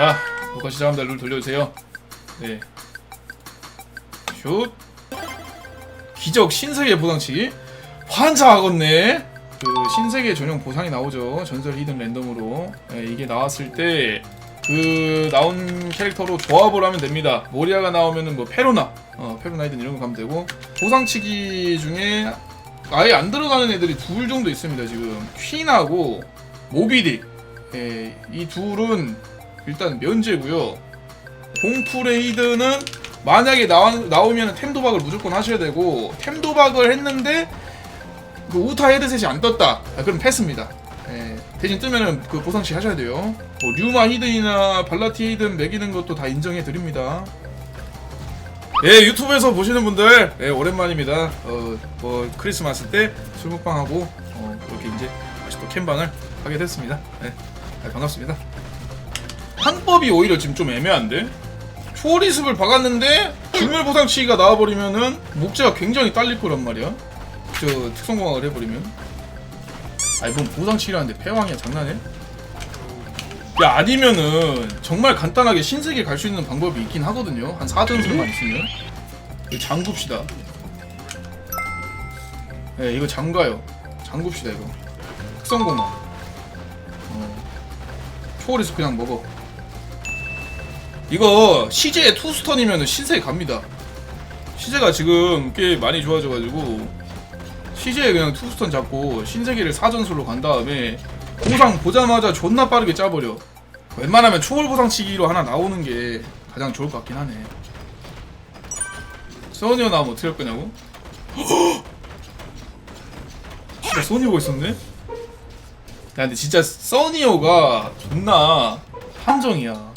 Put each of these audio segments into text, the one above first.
자, 녹화 시작합니다. 룰 돌려주세요. 네. 슛. 기적 신세계 보상치기. 환장하겠네. 그 신세계 전용 보상이 나오죠. 전설 히든 랜덤으로. 네, 이게 나왔을 때. 그 나온 캐릭터로 조합을 하면 됩니다. 모리아가 나오면은 뭐 페로나, 어, 페로나이든 이런 거 가면 되고 보상치기 중에 아예 안 들어가는 애들이 둘 정도 있습니다. 지금 퀸하고 모비딕 예, 이 둘은 일단 면제고요. 봉프레이드는 만약에 나와, 나오면 템 도박을 무조건 하셔야 되고 템 도박을 했는데 그 우타 헤드셋이 안 떴다. 아, 그럼 패스입니다. 예, 대신 뜨면은 그 보상치 하셔야 돼요. 뭐 류마 히든이나 발라티 히든 매기는 것도 다 인정해 드립니다. 예, 유튜브에서 보시는 분들, 예, 오랜만입니다. 어, 뭐, 크리스마스 때 술 먹방하고, 어, 그렇게 이제 다시 또 캠방을 하게 됐습니다. 예, 아, 반갑습니다. 항법이 오히려 지금 좀 애매한데? 초리습을 박았는데, 불멸 보상치기가 나와버리면은, 목재가 굉장히 딸릴 거란 말이야. 저, 특성공학을 해버리면. 아니, 뭔 보상치기라는데 패왕이야, 장난해? 야 아니면은 정말 간단하게 신세계 갈 수 있는 방법이 있긴 하거든요 한 4전술만 있으면 이거 잠굽시다 네 이거 잠가요 잠굽시다 이거 특성공만 어. 초월에서 그냥 먹어 이거 시제의 투스턴이면 신세계 갑니다 시제가 지금 꽤 많이 좋아져가지고 시제에 그냥 투스턴 잡고 신세계를 4전술로 간 다음에 보상 보자마자 존나 빠르게 짜버려. 웬만하면 초월 보상치기로 하나 나오는 게 가장 좋을 것 같긴 하네. 소니어 나오면 어떻게 할 거냐고? 진짜 소니어가 있었네? 야 근데 진짜 써니어가 존나 함정이야.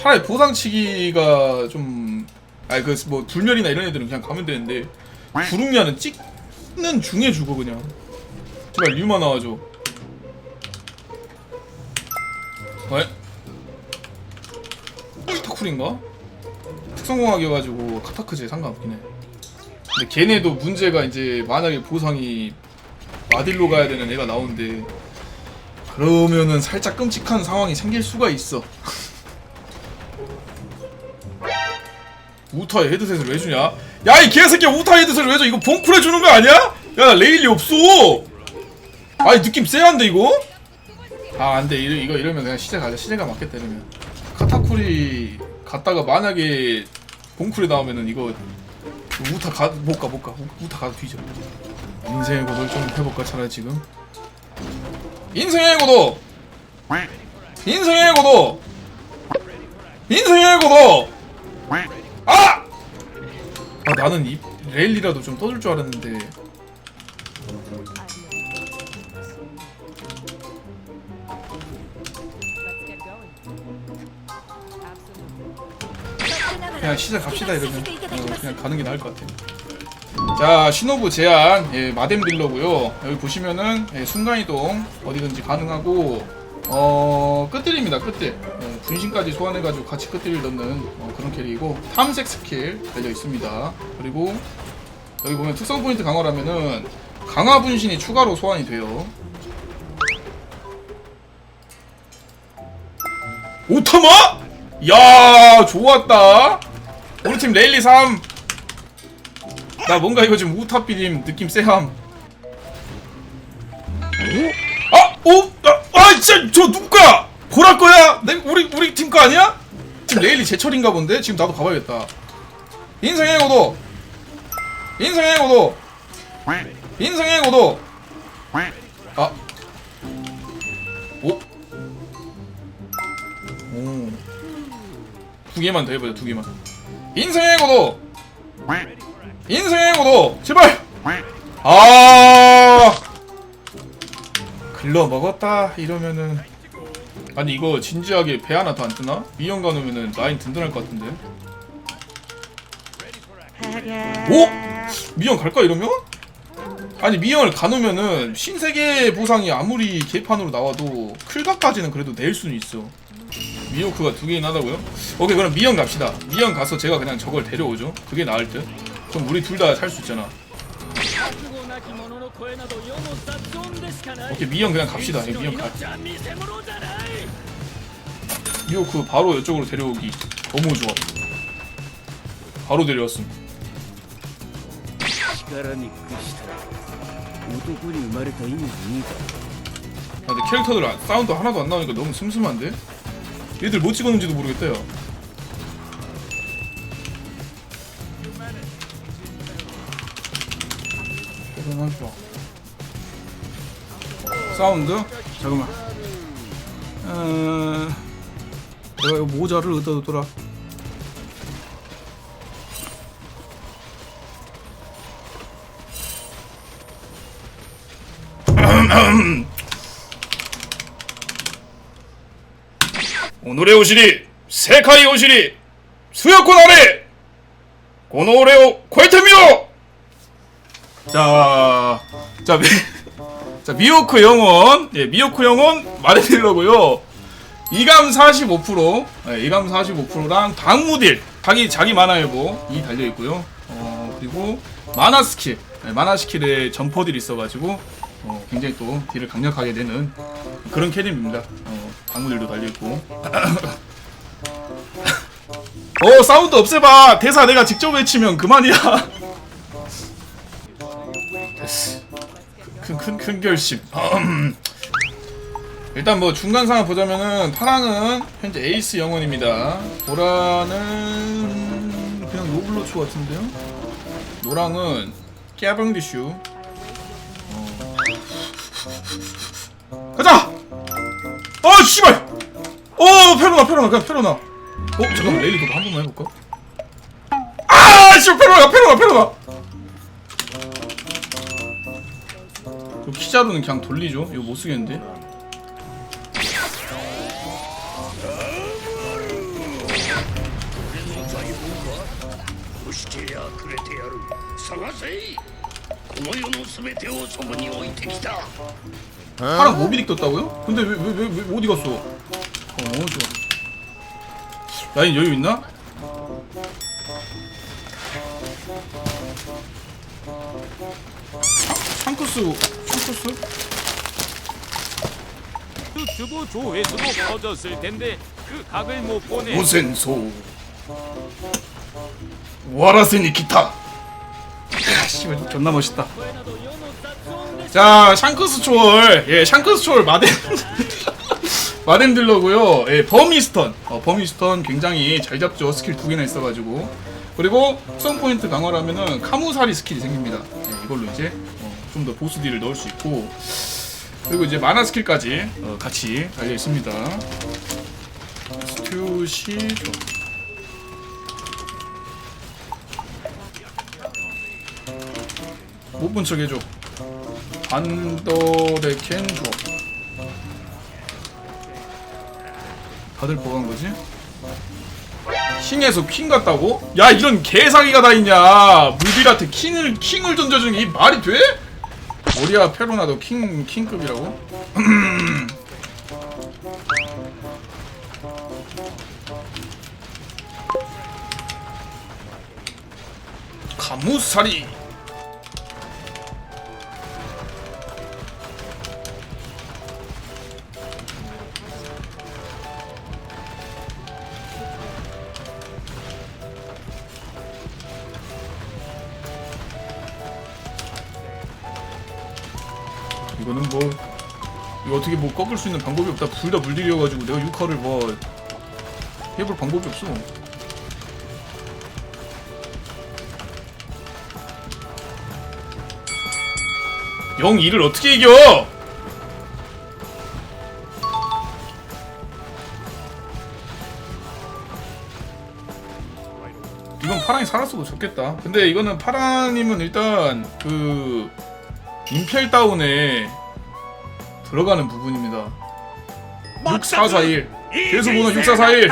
차라리 보상치기가 좀 아니 그 뭐 불멸이나 이런 애들은 그냥 가면 되는데 구름야는 찍는 중에 죽어 그냥. 제발 류마 나와줘. 왜? 카타쿨인가? 특성공학이어가지고 카타크즈에 상관없긴 해. 근데 걔네도 문제가 이제 만약에 보상이 마딜로 가야 되는 애가 나오는데 그러면은 살짝 끔찍한 상황이 생길 수가 있어. 우타에 헤드셋을 왜 주냐? 야 이 개새끼야 우타에 헤드셋을 왜 줘? 이거 봉쿨 해 주는 거 아니야? 야 레일리 없어. 아니 느낌 쎄한데 이거? 아 안돼 이거 이러면 그냥 시제 가자 시제가 맞겠다 이러면 카타쿠리 갔다가 만약에 봉쿨이 나오면은 이거 우타 가 못가 못가 우타 가서 뒤져 인생의 고도를 좀 해볼까 차라리 지금 인생의 고도 인생의 고도 인생의 고도 아! 아 나는 이 레일리라도 좀 떠줄 줄 알았는데 그냥 시작 갑시다 이러면 어, 그냥 가는 게 나을 것 같아요. 자 신호부 제한 예, 마뎀 딜러고요. 여기 보시면은 예, 순간이동 어디든지 가능하고 어 끝들입니다 끝들 예, 분신까지 소환해가지고 같이 끝들을 넣는 어, 그런 캐릭이고 탐색 스킬 달려 있습니다. 그리고 여기 보면 특성 포인트 강화라면은 강화 분신이 추가로 소환이 돼요. 오타마? 야 좋았다 우리 팀 레일리 3. 나 뭔가 이거 지금 우타비님 느낌 쎄함. 아, 오, 아, 아, 진짜 저 누구 거야? 보랄 거야? 내 우리 우리 팀 거 아니야? 지금 레일리 제철인가 본데 지금 나도 가봐야겠다. 인생의 고도. 인생의 고도. 인생의 고도. 아. 오. 오. 두 개만 더 해보자 두 개만. 인생의 고도 인생의 고도 제발 아 글러 먹었다 이러면은 아니 이거 진지하게 배 하나 더 안 뜨나? 미연 가 놓으면은 라인 든든할 것 같은데 오? 미연 갈까 이러면? 아니 미연을 가놓으면은 신세계 보상이 아무리 개판으로 나와도 클각까지는 그래도 낼 수는 있어 미호크가 두 개나 하다고요? 오케이 그럼 미연 갑시다 미연 가서 제가 그냥 저걸 데려오죠 그게 나을 듯 그럼 우리 둘 다 살 수 있잖아 오케이 미영 그냥 갑시다. 예, 미형 가. 미호크 바로 이쪽으로 데려오기 너무 좋아. 바로 데려왔습니다. 아, 근데 캐릭터들 아, 사운드 하나도 안 나오니까 너무 슴슴한데? 얘들 뭐 찍었는지도 모르겠다 요. 대단하죠 사운드? 잠깐만. 어... 내가 이거 모자를 어디다 뒀더라? 오늘의 오시리. 세카이 오시리. 수여권 아래. 고노레오 코에테미오. 자, 자, 미, 자 미호크 영원 예 미호크 영원 마레딜러고요 이감 45% 예, 이감 45%랑 당무딜 자기 자기 만화 일보 이 달려 있고요 어 그리고 만화 스킬 예, 만화 스킬에 점퍼딜이 있어가지고 어, 굉장히 또 딜을 강력하게 되는 그런 캐릭입니다. 어, 방무들도 달려 있고. 어, 사운드 없애봐! 대사 내가 직접 외치면 그만이야! 큰, 결심. 일단 뭐 중간 상황 보자면은 파랑은 현재 에이스 영원입니다. 보라는 그냥 노블로초 같은데요? 노랑은 깨병디슈. 가자! 아 씨발! 어 페로나 페로나 그냥 페로나. 어 잠깐만 레이도 한 번만 해볼까? 아 씨발 페로나 페로나 페로나. 그 요 키자루는 그냥 돌리죠 이거 못쓰겠는데 파랑 모비딕 떴다고요? 근데 왜 왜 왜 왜 어디 갔어? 어 좋아 야이 여유 있나? 샹크스 샹크스? 유튜브 조회수도 커졌을 텐데 그 각을 못 보내. 오센소? 와라세니 기타. 씨발 존나 멋있다. 자 샹크스 초월. 예 샹크스 초월 마덴. 마덴 딜러고요. 예 버미스턴. 어, 버미스턴 굉장히 잘 잡죠. 스킬 두 개나 있어가지고. 그리고 특성 포인트 강화하면은 카무사리 스킬이 생깁니다. 예, 이걸로 이제 어, 좀 더 보스 딜을 넣을 수 있고 그리고 이제 마나 스킬까지 어, 같이 달려 있습니다 스튜시 조 못본 척 해줘 반더레켄 조 다들 뭐한 거지? 킹에서 퀸 같다고? 야 이런 개사기가 다 있냐 물비라트 킹을 킹을 던져주는 게이 말이 돼? 머리야 페로나도 킹 킹급이라고? 가무사리 이거는 뭐 이거 어떻게 뭐 꺾을 수 있는 방법이 없다. 둘다 물들여가지고 내가 유카를 뭐 해볼 방법이 없어. 영 2를 어떻게 이겨? 이건 파랑이 살았어도 좋겠다. 근데 이거는 파랑님은 일단 그 임펠 다운에 들어가는 부분입니다. 6441 계속 보는 6441